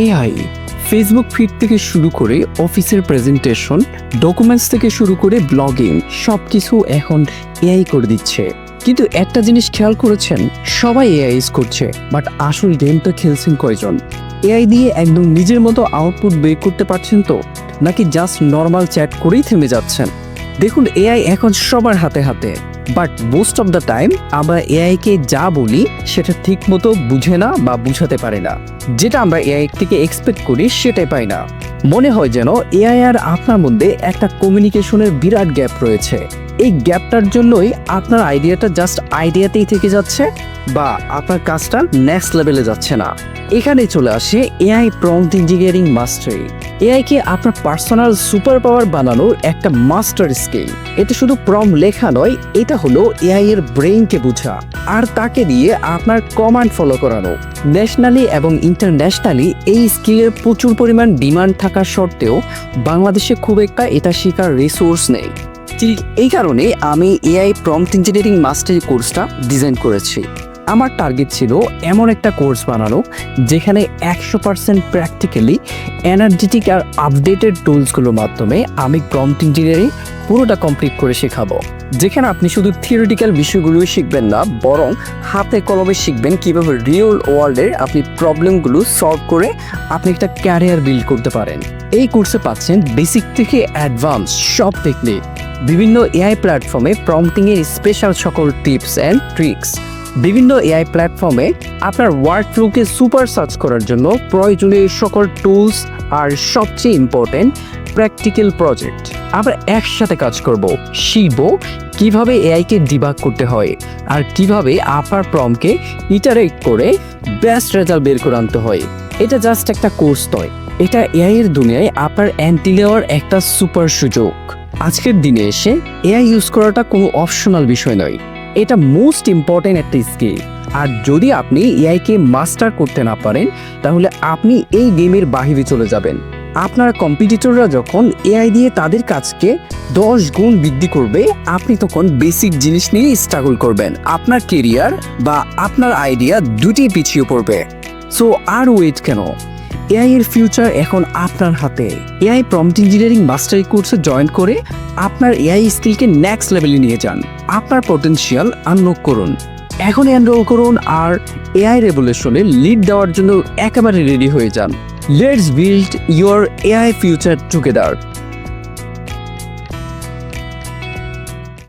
AI Facebook feed থেকে শুরু করে অফিসের প্রেজেন্টেশন ডকুমেন্টস থেকে শুরু করে ব্লগিং সব কিছু এখন এআই করে দিচ্ছে। কিন্তু একটা জিনিস খেয়াল করেছেন, সবাই এআই ইউজ করছে বাট আসল গেমটা খেলছেন কয়জন? এআই দিয়ে একদম নিজের মতো আউটপুট বের করতে পারছেন তো? নাকি জাস্ট নর্মাল চ্যাট করেই থেমে যাচ্ছেন? দেখুন এআই এখন সবার হাতে হাতে। But most of the time আমরা এআইকে যা বলি, সেটা ঠিক মতো বুঝে না বা বুঝাতে পারে না। যেটা আমরা এআই থেকে এক্সপেক্ট করি, সেটাই পাই না। মনে হয় যেন এআই আর আপনার মধ্যে একটা কমিউনিকেশনের বিরাট গ্যাপ রয়েছে। এই গ্যাপটার জন্যই আপনার আইডিয়াটা জাস্ট আইডিয়াতেই থেকে যাচ্ছে বা আপনার কাজটা নেক্সট লেভেলে যাচ্ছে না। এখানে চলে আসে এআই প্রম্পট ইঞ্জিনিয়ারিং মাস্টারি এআইকে আপনার পার্সোনাল সুপার পাওয়ার বানানোর একটা মাস্টার স্কিল এটা শুধু প্রম লেখা নয়, এটা হলো এআই এর ব্রেইনকে বোঝা আর তাকে দিয়ে আপনার কমান্ড ফলো করানো। ন্যাশনালি এবং ইন্টারন্যাশনালি এই স্কিলের প্রচুর পরিমাণ ডিমান্ড থাকা সত্ত্বেও বাংলাদেশে খুব একটা এটা শেখার রিসোর্স নেই। ঠিক এই কারণে আমি এআই প্রম্পট ইঞ্জিনিয়ারিং মাস্টারি কোর্সটা ডিজাইন করেছি। আমার টার্গেট ছিল এমন একটা কোর্স বানানো যেখানে একশো পার্সেন্ট প্র্যাকটিক্যালি এনার্জেটিক আর আপডেটেড টুলসগুলোর মাধ্যমে আমি প্রম্পট ইঞ্জিনিয়ারিং পুরোটা কমপ্লিট করে শেখাবো। যেখানে আপনি শুধু থিওরিটিক্যাল বিষয়গুলোই শিখবেন না, বরং হাতে কলমে শিখবেন কীভাবে রিয়েল ওয়ার্ল্ডের আপনি প্রবলেমগুলো সলভ করে আপনি একটা ক্যারিয়ার বিল্ড করতে পারেন। এই কোর্সে পাচ্ছেন বেসিক থেকে অ্যাডভান্স সব টেকনিক বিভিন্ন এআই প্ল্যাটফর্মে প্রম্পটিংয়ের স্পেশাল সকল টিপস অ্যান্ড ট্রিক্স বিভিন্ন এআই প্ল্যাটফর্মে আপনার ওয়ার্ক ফ্লোকে সুপার সার্চ করার জন্য প্রয়োজনীয় সকল টুলস আর সবচেয়ে ইম্পর্টেন্ট প্র্যাকটিক্যাল প্রজেক্ট আমরা একসাথে কাজ করব, শিখব কীভাবে এআইকে ডিবাগ করতে হয় আর কীভাবে আপনার প্রমকে ইটারেক্ট করে বেস্ট রেজাল্ট বের করে আনতে হয়। এটা জাস্ট একটা কোর্স নয়, এটা এআই এর দুনিয়ায় আপনার অ্যান্টি নেওয়ার একটা সুপার সুযোগ। আজকের দিনে এসে এআই ইউজ করাটা কোনো অপশনাল বিষয় নয় এটা মোস্ট ইম্পর্টেন্ট একটা স্কিল আর যদি আপনি এআইকে মাস্টার করতে না পারেন, তাহলে আপনি এই গেমের বাহিরে চলে যাবেন। আপনার কম্পিটিটররা যখন এআই দিয়ে তাদের কাজকে দশ গুণ বৃদ্ধি করবে, আপনি তখন বেসিক জিনিস নিয়ে স্ট্রাগল করবেন। আপনার কেরিয়ার বা আপনার আইডিয়া দুটি পিছিয়ে পড়বে। সো আর ওয়েট কেন? এআই এর ফিউচার এখন আপনার হাতে। এআই প্রম্পট ইঞ্জিনিয়ারিং মাস্টারি কোর্সে জয়েন করে আপনার এআই স্কিলকে নেক্সট লেভেলে নিয়ে যান। আপনার পটেনশিয়াল আনলক করুন। এখন এনরোল করুন আর এআই রেভলিউশনে লিড দেওয়ার জন্য একেবারে রেডি হয়ে যান। Let's build your AI future together